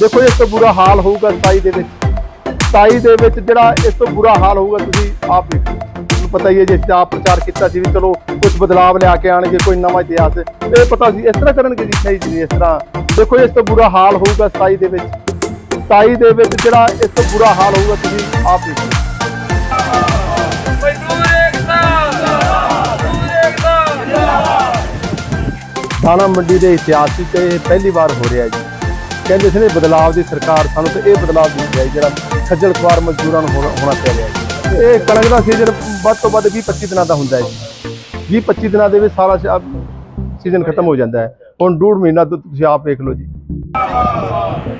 ਦੇਖੋ ਇਸ ਤੋਂ ਬੁਰਾ ਹਾਲ ਹੋਊਗਾ 27 ਦੇ ਵਿੱਚ। 27 ਦੇ ਵਿੱਚ ਜਿਹੜਾ ਇਸ ਤੋਂ ਬੁਰਾ ਹਾਲ ਹੋਊਗਾ ਤੁਸੀਂ ਆਪ ਵੇਖੋ। ਤੁਹਾਨੂੰ ਪਤਾ ਹੀ ਹੈ ਜੇ ਆਪ ਪ੍ਰਚਾਰ ਕੀਤਾ ਸੀ ਵੀ ਚਲੋ ਕੁਝ ਬਦਲਾਵ ਲਿਆ ਕੇ ਆਣਗੇ ਕੋਈ ਨਵਾਂ ਇਤਿਹਾਸ। ਇਹ ਪਤਾ ਸੀ ਇਸ ਤਰ੍ਹਾਂ ਕਰਨਗੇ ਜੀ। ਨਹੀਂ ਜੀ ਇਸ ਤਰ੍ਹਾਂ। ਦੇਖੋ ਇਸ ਤੋਂ ਬੁਰਾ ਹਾਲ ਹੋਊਗਾ 27 ਦੇ ਵਿੱਚ। 27 ਦੇ ਵਿੱਚ ਜਿਹੜਾ ਇਸ ਤੋਂ ਬੁਰਾ ਹਾਲ ਹੋਊਗਾ ਤੁਸੀਂ ਆਪ ਏਕਤਾ ਦਾਣਾ ਮੰਡੀ ਦੇ ਇਤਿਹਾਸ ਵਿੱਚ ਇਹ ਪਹਿਲੀ ਵਾਰ ਹੋ ਰਿਹਾ ਜੀ। ਕਹਿੰਦੇ ਸੀ ਨੇ ਬਦਲਾਵ ਦੀ ਸਰਕਾਰ ਸਾਨੂੰ ਤੇ ਇਹ ਬਦਲਾਵ ਦੀ ਹੈ ਜਿਹੜਾ ਖੱਜਲ ਖੁਆਰ ਮਜ਼ਦੂਰਾਂ ਨੂੰ ਹੋਣਾ ਹੋਣਾ ਜੀ। ਇਹ ਕਣਕ ਦਾ ਸੀਜ਼ਨ ਵੱਧ ਤੋਂ ਵੱਧ 20 25 ਦਿਨਾਂ ਦਾ ਹੁੰਦਾ ਹੈ ਜੀ। 20 25 ਦਿਨਾਂ ਦੇ ਵਿੱਚ ਸਾਰਾ ਸੀਜ਼ਨ ਖਤਮ ਹੋ ਜਾਂਦਾ ਹੈ। ਹੁਣ ਡੂਢ ਮਹੀਨਾ ਤੋਂ ਤੁਸੀਂ ਆਪ ਵੇਖ ਲਓ ਜੀ।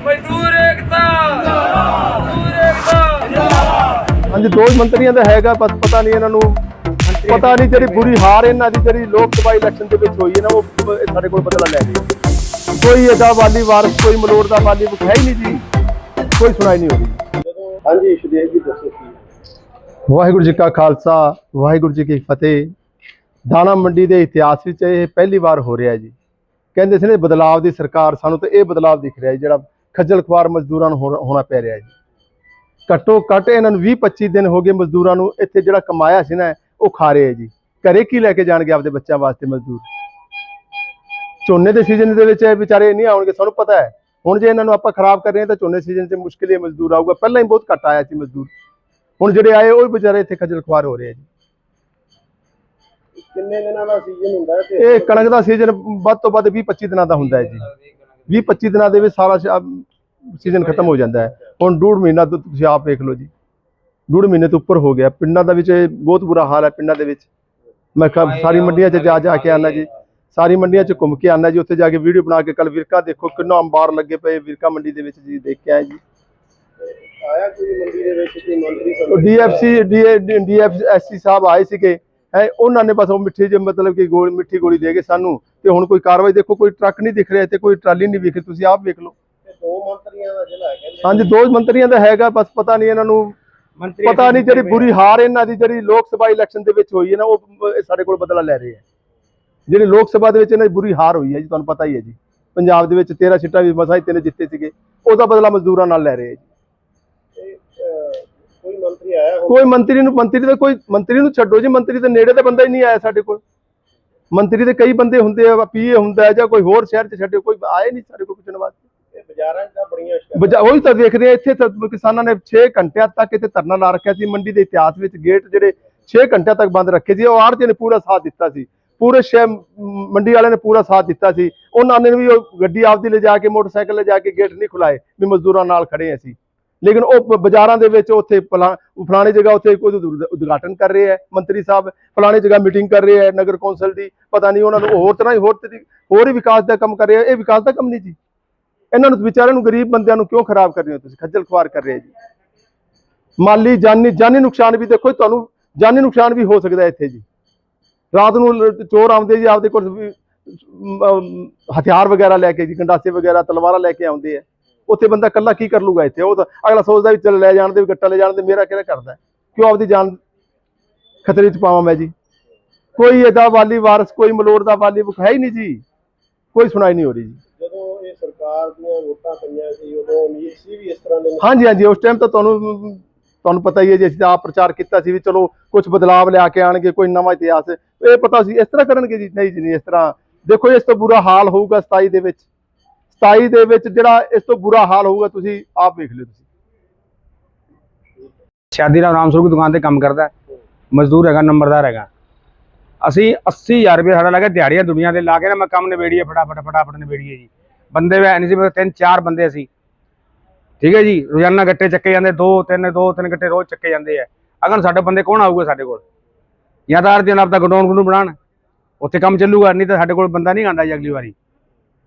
ਮਜ਼ਦੂਰ ਏਕਤਾ! ਮਜ਼ਦੂਰ ਏਕਤਾ! ਹਾਂਜੀ ਦੋ ਮੰਤਰੀਆਂ ਦਾ ਹੈਗਾ ਬਸ ਪਤਾ ਨਹੀਂ ਇਹਨਾਂ ਨੂੰ ਪਤਾ ਨਹੀਂ ਜਿਹੜੀ ਬੁਰੀ ਹਾਰ ਇਹਨਾਂ ਦੀ ਜਿਹੜੀ ਲੋਕ ਸਭਾ ਇਲੈਕਸ਼ਨ ਦੇ ਵਿੱਚ ਹੋਈ ਹੈ ਨਾ ਉਹ ਸਾਡੇ ਕੋਲ ਬਦਲਾ ਲੈ ਗਈ ਕੋਈ ਇਹਦਾ ਵਾਲੀ ਵਾਰਸ ਕੋਈ ਮਲੋੜ ਦਾ ਵਾਲੀ ਹੈ ਹੀ ਨਹੀਂ ਜੀ। ਕੋਈ ਸੁਣਾਈ ਨਹੀਂ ਹੋ ਰਹੀ। ਹਾਂਜੀ ਸ਼ੁਦੇਵ ਜੀ ਦੱਸੋ ਕੀ ਵਾਹਿਗੁਰੂ ਜੀ ਕਾ ਖਾਲਸਾ ਵਾਹਿਗੁਰੂ ਜੀ ਕੀ ਫਤਿਹ। ਦਾਣਾ ਮੰਡੀ ਦੇ ਇਤਿਹਾਸ ਵਿੱਚ ਇਹ ਪਹਿਲੀ ਵਾਰ ਹੋ ਰਿਹਾ ਜੀ। ਕਹਿੰਦੇ ਸੀ ਨੇ ਬਦਲਾਵ ਦੀ ਸਰਕਾਰ ਸਾਨੂੰ ਤੇ ਇਹ ਬਦਲਾਵ ਦਿਖ ਰਿਹਾ ਜੀ ਜਿਹੜਾ ਖੱਜਲ ਖੁਆਰ ਮਜ਼ਦੂਰਾਂ ਨੂੰ ਹੋਣਾ ਹੋਣਾ ਪੈ ਰਿਹਾ ਜੀ। ਘੱਟੋ ਘੱਟ ਇਹਨਾਂ ਨੂੰ 20 25 ਦਿਨ ਹੋ ਗਏ ਮਜ਼ਦੂਰਾਂ ਨੂੰ ਇੱਥੇ ਜਿਹੜਾ ਕਮਾਇਆ ਸੀ ਨਾ ਉਹ ਖਾ ਰਹੇ ਆ ਜੀ। ਘਰੇ ਕੀ ਲੈ ਕੇ ਜਾਣਗੇ ਆਪਦੇ ਬੱਚਿਆਂ ਵਾਸਤੇ ਮਜ਼ਦੂਰ? ਝੋਨੇ ਦੇ ਸੀਜ਼ਨ ਦੇ ਵਿੱਚ ਇਹ ਵਿਚਾਰੇ ਨਹੀਂ ਆਉਣਗੇ ਸਾਨੂੰ ਪਤਾ ਹੈ। ਹੁਣ ਜੇ ਇਹਨਾਂ ਨੂੰ ਆਪਾਂ ਖਰਾਬ ਕਰ ਰਹੇ ਹਾਂ ਤਾਂ ਝੋਨੇ ਸੀਜ਼ਨ 'ਚ ਮੁਸ਼ਕਿਲ ਹੀ ਮਜ਼ਦੂਰ ਆਊਗਾ। ਪਹਿਲਾਂ ਹੀ ਬਹੁਤ ਘੱਟ ਆਇਆ ਸੀ ਮਜ਼ਦੂਰ। ਹੁਣ ਜਿਹੜੇ ਆਏ ਉਹ ਵਿਚਾਰੇ ਇੱਥੇ ਖੱਜਲ ਖੁਆਰ ਹੋ ਰਹੇ ਆ ਜੀ। ਕਿੰਨੇ ਦਿਨਾਂ ਦਾ ਸੀਜ਼ਨ ਹੁੰਦਾ ਹੈ ਤੇ ਇਹ ਕਣਕ ਦਾ ਸੀਜ਼ਨ ਵੱਧ ਤੋਂ ਵੱਧ 20 25 ਦਿਨਾਂ ਦਾ ਹੁੰਦਾ ਹੈ ਜੀ। 20 25 ਦਿਨਾਂ ਦੇ ਵਿੱਚ ਸਾਰਾ ਸੀਜ਼ਨ ਖਤਮ ਹੋ ਜਾਂਦਾ ਹੈ। ਹੁਣ ਡੂਢ ਮਹੀਨਾ ਤੁਸੀਂ ਆਪ ਵੇਖ ਲਓ ਜੀ। ਡੂਢ ਮਹੀਨੇ ਤੋਂ ਉੱਪਰ ਹੋ ਗਿਆ। ਪਿੰਡਾਂ ਦਾ ਵਿੱਚ ਬਹੁਤ ਬੁਰਾ ਹਾਲ ਹੈ ਪਿੰਡਾਂ ਦੇ ਵਿੱਚ। ਮੈਂ ਕਿਹਾ ਸਾਰੀ ਮੰਡੀਆਂ 'ਚ ਜਾ ਜਾ ਕੇ ਆਨਾ ਜੀ। ਸਾਰੀ ਮੰਡੀਆਂ 'ਚ ਘੁੰਮ ਕੇ ਆਨਾ ਜੀ। ਉੱਥੇ ਜਾ ਕੇ ਵੀਡੀਓ ਬਣਾ ਕੇ ਕੱਲ ਵਿਰਕਾ ਦੇਖੋ ਕਿੰਨਾ ਅੰਬਾਰ ਲੱਗੇ ਪਏ ਵਿਰਕਾ ਮੰਡੀ ਦੇ ਵਿੱਚ ਜੀ ਦੇਖ ਕੇ ਆਏ ਜੀ। ਆਇਆ ਕੋਈ ਮੰਡੀ ਦੇ ਵਿੱਚ ਕੋਈ ਮੰਤਰੀ ਸਭ ਡੀਐਫਸੀ ਡੀਐਫਸੀ ਸਾਹਿਬ ਆਏ ਸੀਗੇ। ਹੈ ਉਹਨਾਂ ਨੇ ਬਸ ਉਹ ਮਿੱਠੀ ਜਿਹੀ ਮਤਲਬ ਕਿ ਗੋਲੀ ਮਿੱਠੀ ਗੋਲੀ ਦੇ ਕੇ ਸਾਨੂੰ ਤੇ ਹੁਣ ਕੋਈ ਕਾਰਵਾਈ ਦੇਖੋ ਕੋਈ ਟਰੱਕ ਨਹੀਂ ਦਿਖ ਰਿਹਾ ਤੇ ਕੋਈ ਟਰਾਲੀ ਨਹੀਂ ਵਿਖੀ ਤੁਸੀਂ ਆਪ ਵੇਖ ਲਓ। ਦੋ ਮੰਤਰੀਆਂ ਦਾ ਜ਼ਿਲ੍ਹਾ ਹੈ ਹਾਂਜੀ ਦੋ ਮੰਤਰੀਆਂ ਦਾ ਹੈਗਾ ਬਸ ਪਤਾ ਨਹੀਂ ਇਹਨਾਂ ਨੂੰ ਪਤਾ ਨਹੀਂ ਜਿਹੜੀ ਬੁਰੀ ਹਾਰ ਇਹਨਾਂ ਦੀ ਜਿਹੜੀ ਲੋਕ ਸਭਾ ਇਲੈਕਸ਼ਨ ਦੇ ਵਿੱਚ ਹੋਈ ਹੈ ਨਾ ਉਹ ਸਾਡੇ ਕੋਲ ਬਦਲਾ ਲੈ ਰਹੇ ਹੈ। ਜਿਹੜੀ ਲੋਕ ਸਭਾ ਦੇ ਵਿੱਚ ਇਹਨਾਂ ਦੀ ਬੁਰੀ ਹਾਰ ਹੋਈ ਹੈ ਜੀ ਤੁਹਾਨੂੰ ਪਤਾ ਹੀ ਹੈ ਜੀ। ਪੰਜਾਬ ਦੇ ਵਿੱਚ 13 ਸੀਟਾਂ ਵੀ ਮਸਾਂ ਹੀ ਤਿੰਨ ਜਿੱਤੇ ਸੀਗੇ। ਉਹਦਾ ਬਦਲਾ ਮਜ਼ਦੂਰਾਂ ਨਾਲ ਲੈ ਰਹੇ ਜੀ। ਕੋਈ ਮੰਤਰੀ ਆਇਆ ਹੋ ਕੋਈ ਮੰਤਰੀ ਨੂੰ ਮੰਤਰੀ ਦਾ ਕੋਈ ਮੰਤਰੀ ਨੂੰ ਛੱਡੋ ਜੀ ਮੰਤਰੀ ਦੇ ਨੇੜੇ ਤੇ ਬੰਦਾ ਹੀ ਨਹੀਂ ਆਇਆ ਸਾਡੇ ਕੋਲ। ਮੰਤਰੀ ਦੇ ਕਈ ਬੰਦੇ ਹੁੰਦੇ ਆ ਪੀਏ ਹੁੰਦਾ ਜਾਂ ਕੋਈ ਹੋਰ ਸ਼ਹਿਰ 'ਚ ਛੱਡੇ ਕੋਈ ਆਏ ਨਹੀਂ ਸਾਡੇ ਕੋਲ ਪੁੱਛਣ ਵਾਸਤੇ। ਇਹ ਬਾਜ਼ਾਰਾਂ 'ਚ ਬਜਾ ਉਹੀ ਤਾਂ ਵੇਖਦੇ ਆ, ਇੱਥੇ ਤਾਂ ਕਿਸਾਨਾਂ ਨੇ 6 ਘੰਟਿਆਂ ਤੱਕ ਇੱਥੇ ਧਰਨਾ ਲਾ ਰੱਖਿਆ ਸੀ, ਮੰਡੀ ਦੇ ਇਤਿਹਾਸ ਵਿੱਚ ਗੇਟ ਜਿਹੜੇ 6 ਘੰਟਿਆਂ ਤੱਕ ਬੰਦ ਰੱਖੇ ਸੀ, ਉਹ ਆੜਤੀ ਨੇ ਪੂਰਾ ਸਾਥ ਦਿੱਤਾ ਸੀ। ਪੂਰੇ ਸ਼ਹਿਰ ਮੰਡੀ ਵਾਲਿਆਂ ਨੇ ਪੂਰਾ ਸਾਥ ਦਿੱਤਾ ਸੀ। ਉਹਨਾਂ ਨੇ ਵੀ ਉਹ ਗੱਡੀ ਆਪਦੀ ਲੈ ਜਾ ਕੇ, ਮੋਟਰਸਾਈਕਲ ਲੈ ਜਾ ਕੇ ਗੇਟ ਨਹੀਂ ਖੁਲਾਏ, ਵੀ ਮਜ਼ਦੂਰਾਂ ਨਾਲ ਖੜੇ ਅਸੀਂ। ਲੇਕਿਨ ਉਹ ਬਾਜ਼ਾਰਾਂ ਦੇ ਵਿੱਚ ਉੱਥੇ ਫਲਾ- ਫਲਾਣੀ ਜਗ੍ਹਾ ਉੱਥੇ ਕੋਈ ਉਦਘਾਟਨ ਕਰ ਰਹੇ ਹੈ ਮੰਤਰੀ ਸਾਹਿਬ ਫਲਾਣੇ ਜਗ੍ਹਾ ਮੀਟਿੰਗ ਕਰ ਰਹੇ ਹੈ ਨਗਰ ਕੌਂਸਲ ਦੀ, ਪਤਾ ਨਹੀਂ ਉਹਨਾਂ ਨੂੰ ਹੋਰ ਤਰ੍ਹਾਂ ਹੀ ਹੋਰ ਹੋਰ ਹੀ ਵਿਕਾਸ ਦਾ ਕੰਮ ਕਰ ਰਹੇ ਹੈ ਇਹ ਵਿਕਾਸ ਦਾ ਕੰਮ ਨਹੀਂ ਜੀ। ਇਹਨਾਂ ਨੂੰ ਵਿਚਾਰਿਆਂ ਨੂੰ ਗਰੀਬ ਬੰਦਿਆਂ ਨੂੰ ਕਿਉਂ ਖਰਾਬ ਕਰ ਰਹੇ ਹੋ ਤੁਸੀਂ? ਖੱਜਲ ਖੁਆਰ ਕਰ ਰਹੇ ਜੀ। ਮਾਲੀ, ਜਾਨੀ ਜਾਨੀ ਨੁਕਸਾਨ ਵੀ ਦੇਖੋ ਤੁਹਾਨੂੰ ਜਾਨੀ ਨੁਕਸਾਨ ਵੀ ਹੋ ਸਕਦਾ ਇੱਥੇ ਜੀ। ਰਾਤ ਨੂੰ ਚੋਰ ਆਉਂਦੇ ਜੀ, ਆਪਦੇ ਕੋਲ ਹਥਿਆਰ ਵਗੈਰਾ ਲੈ ਕੇ ਜੀ, ਗੰਡਾਸੇ ਵਗੈਰਾ, ਤਲਵਾਰਾਂ ਲੈ ਕੇ ਆਉਂਦੇ ਆ। ਉੱਥੇ ਬੰਦਾ ਇਕੱਲਾ ਕੀ ਕਰ ਲੂਗਾ ਇੱਥੇ? ਉਹ ਤਾਂ ਅਗਲਾ ਸੋਚਦਾ ਵੀ ਚੱਲ ਲੈ ਜਾਣ ਦੇ, ਵੀ ਗੱਟਾ ਲੈ ਜਾਣ ਦੇ, ਮੇਰਾ ਕਿਹੜਾ ਕਰਦਾ ਕਿਉਂ ਆਪਦੀ ਜਾਨ ਖਤਰੇ 'ਚ ਪਾਵਾਂ ਮੈਂ ਜੀ? ਕੋਈ ਇਹਦਾ ਵਾਲੀ ਵਾਰਸ, ਕੋਈ ਮਲੋੜ ਦਾ ਵਾਲੀ ਹੈ ਹੀ ਨਹੀਂ ਜੀ। ਕੋਈ ਸੁਣਾਈ ਨਹੀਂ ਹੋ ਰਹੀ ਜੀ। ਸਰਕਾਰ ਦੀਆਂ ਵੋਟਾਂ ਪਈਆਂ ਸੀ ਉਦੋਂ ਉਮੀਦ ਸੀ ਵੀ ਇਸ ਤਰ੍ਹਾਂ ਦੇ ਹਾਂਜੀ ਹਾਂਜੀ ਉਸ ਟਾਈਮ ਤਾਂ ਤੁਹਾਨੂੰ ਤੁਹਾਨੂੰ ਪਤਾ ਹੀ ਹੈ ਜੀ ਅਸੀਂ ਤਾਂ ਆਪ ਪ੍ਰਚਾਰ ਕੀਤਾ ਸੀ ਵੀ ਚਲੋ ਕੁਝ ਬਦਲਾਵ ਲਿਆ ਕੇ ਆਣਗੇ ਕੋਈ ਨਵਾਂ ਇਤਿਹਾਸ। ਇਹ ਪਤਾ ਸੀ ਇਸ ਤਰ੍ਹਾਂ ਕਰਨਗੇ ਜੀ? ਨਹੀਂ ਜੀ ਨਹੀਂ ਇਸ ਤਰ੍ਹਾਂ। ਦੇਖੋ ਇਸ ਤੋਂ ਬੁਰਾ ਹਾਲ ਹੋਊਗਾ 27 ਦੇ ਵਿੱਚ। 27 ਦੇ ਵਿੱਚ ਜਿਹੜਾ ਇਸ ਤੋਂ ਬੁਰਾ ਹਾਲ ਹੋਊਗਾ ਤੁਸੀਂ ਆਪ ਵੇਖ ਲਿਓ ਤੁਸੀਂ। ਸ਼ਾਦੀ ਰਾਮ ਰਾਮ ਸਰੂਪ ਦੀ ਦੁਕਾਨ ਤੇ ਕੰਮ ਕਰਦਾ। ਮਜ਼ਦੂਰ ਹੈਗਾ ਨੰਬਰਦਾਰ ਹੈਗਾ। ਅਸੀਂ 80000 ਰੁਪਏ ਸਾਡਾ ਲੱਗਾ ਦਿਹਾੜੀਆਂ ਦੁਨੀਆ ਦੇ ਲਾ ਕੇ ਨਾ ਮੈਂ ਕੰਮ ਨਿਬੇੜੀਏ ਫਟਾਫਟ ਫਟਾਫਟ ਨਿਬੇੜੀਏ ਜੀ। ਬੰਦੇ ਵੀ ਨਹੀਂ ਸੀ ਮੇਰੇ ਤਿੰਨ ਚਾਰ ਬੰਦੇ ਸੀ। ਠੀਕ ਹੈ ਜੀ ਰੋਜ਼ਾਨਾ ਗੱਟੇ ਚੱਕੇ ਜਾਂਦੇ ਦੋ ਤਿੰਨ ਦੋ ਤਿੰਨ ਗੱਟੇ ਰੋਜ਼ ਚੱਕੇ ਜਾਂਦੇ ਆ। ਅਗਰ ਸਾਡੇ ਬੰਦੇ ਕੌਣ ਆਊਗਾ ਸਾਡੇ ਕੋਲ? ਜਾਂ ਤਾਂ ਆਰਤੀ ਆਪਦਾ ਗਡਾਊਨ ਗਡੂਨ ਬਣਾਉਣ। ਉੱਥੇ ਕੰਮ ਚੱਲੂਗਾ ਨਹੀਂ ਤਾਂ ਸਾਡੇ ਕੋਲ ਬੰਦਾ ਨਹੀਂ ਆਉਂਦਾ ਜੀ ਅਗਲੀ ਵਾਰੀ।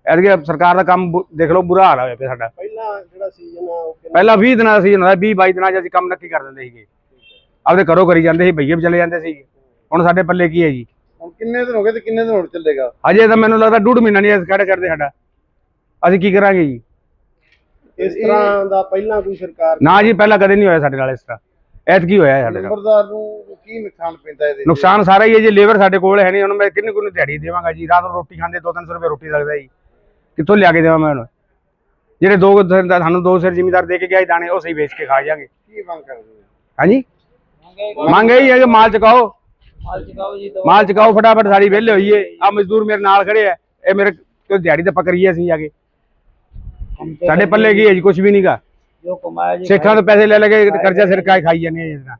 ਐਤਕੀ ਸਰਕਾਰ ਦਾ ਕੰਮ ਦੇਖ ਲਓ ਬੁਰਾ ਹਾਲ ਹੋਇਆ ਪਿਆ ਸਾਡਾ। ਪਹਿਲਾਂ ਜਿਹੜਾ ਸੀਜ਼ਨ ਆ ਪਹਿਲਾਂ 20 ਦਿਨਾਂ ਦਾ ਸੀ ਹੁੰਦਾ 20 22 ਦਿਨਾਂ 'ਚ ਅਸੀਂ ਕੰਮ ਨੱਕੀ ਕਰ ਦਿੰਦੇ ਸੀਗੇ। ਆਪਦੇ ਘਰੋਂ ਕਰੀ ਜਾਂਦੇ ਸੀ ਭਈਏ ਵੀ ਚਲੇ ਜਾਂਦੇ ਸੀ। ਹੁਣ ਸਾਡੇ ਪੱਲੇ ਕੀ ਹੈ ਜੀ? ਹੁਣ ਕਿੰਨੇ ਦਿਨ ਹੋ ਗਏ ਤੇ ਕਿੰਨੇ ਦਿਨ ਹੋਰ ਚੱਲੇਗਾ? ਅਜੇ ਤਾਂ ਮੈਨੂੰ ਲੱਗਦਾ ਡੂਢ ਮਹੀਨਾ ਨਹੀਂ ਕਿਹੜੇ ਕਰਦੇ ਸਾਡਾ। ਅਸੀਂ ਕੀ ਕਰਾਂਗੇ ਜੀ? ਇਸ ਤਰ੍ਹਾਂ ਦਾ ਪਹਿਲਾਂ ਕੋਈ ਸਰਕਾਰ ਨਾ ਜੀ ਪਹਿਲਾਂ ਕਦੇ ਨਹੀਂ ਹੋਇਆ ਸਾਡੇ ਨਾਲ ਇਸ ਤਰ੍ਹਾਂ। ਐਤ ਕੀ ਹੋਇਆ ਸਾਡੇ ਨਾਲ। ਨੰਬਰਦਾਰ ਨੂੰ ਕੀ ਨੁਕਸਾਨ ਪੈਂਦਾ ਇਹਦੇ ਨੁਕਸਾਨ ਸਾਰਾ ਹੀ ਹੈ ਜੀ ਲੇਬਰ ਸਾਡੇ ਕੋਲ ਹੈ ਨਹੀਂ ਉਹਨੂੰ ਮੈਂ ਕਿੰਨੀ ਕਿੰਨੀ ਦਿਹਾੜੀ ਦੇਵਾਂਗਾ ਜੀ? ਰਾਤ ਨੂੰ ਰੋਟੀ ਖਾਂਦੇ 2-300 ਰੁਪਏ ਰੋਟੀ ਲੱਗਦਾ ਜੀ। ਕਿੱਥੋਂ ਲਿਆ ਕੇ ਦੇਵਾਂ ਮੈਂ ਉਹਨੂੰ? ਜਿਹੜੇ ਦੋ ਸਾਨੂੰ ਦੋ ਸਿਰ ਜ਼ਿਮੀਦਾਰ ਦੇ ਕੇ ਗਿਆ ਦਾਣੇ ਉਹ ਸਹੀ ਵੇਚ ਕੇ ਖਾ ਜਾਗੇ ਕੀ ਮੰਗ ਕਰਦੇ ਹਾਂਜੀ? ਮੰਗ ਇਹ ਹੈ ਕਿ ਮਾਲ ਚਕਾਓ। ਮਾਲ ਚਕਾਓ ਜੀ ਮਾਲ ਚਕਾਓ ਫਟਾਫਟ ਸਾਡੀ ਵਿਹਲੇ ਹੋਈਏ। ਆ ਮਜ਼ਦੂਰ ਮੇਰੇ ਨਾਲ ਖੜੇ ਆ। ਇਹ ਮੇਰੇ ਦਿਹਾੜੀ ਤਾਂ ਪਕੜੀਏ ਅਸੀਂ ਜਾ ਕੇ। ਸਾਡੇ ਪੱਲੇ ਕੀ ਹੈ ਜੀ ਕੁਝ ਵੀ ਨਹੀਂਗਾ ਜੋ ਕਮਾਇਆ ਜੀ ਸੇਠਾਂ ਤੋਂ ਪੈਸੇ ਲੈ ਲੈ ਕੇ ਕਰਜ਼ਾ ਸਿਰ ਕਾਏ ਖਾਈ ਜਾਂਦੇ ਆ ਜਿਹੜਾ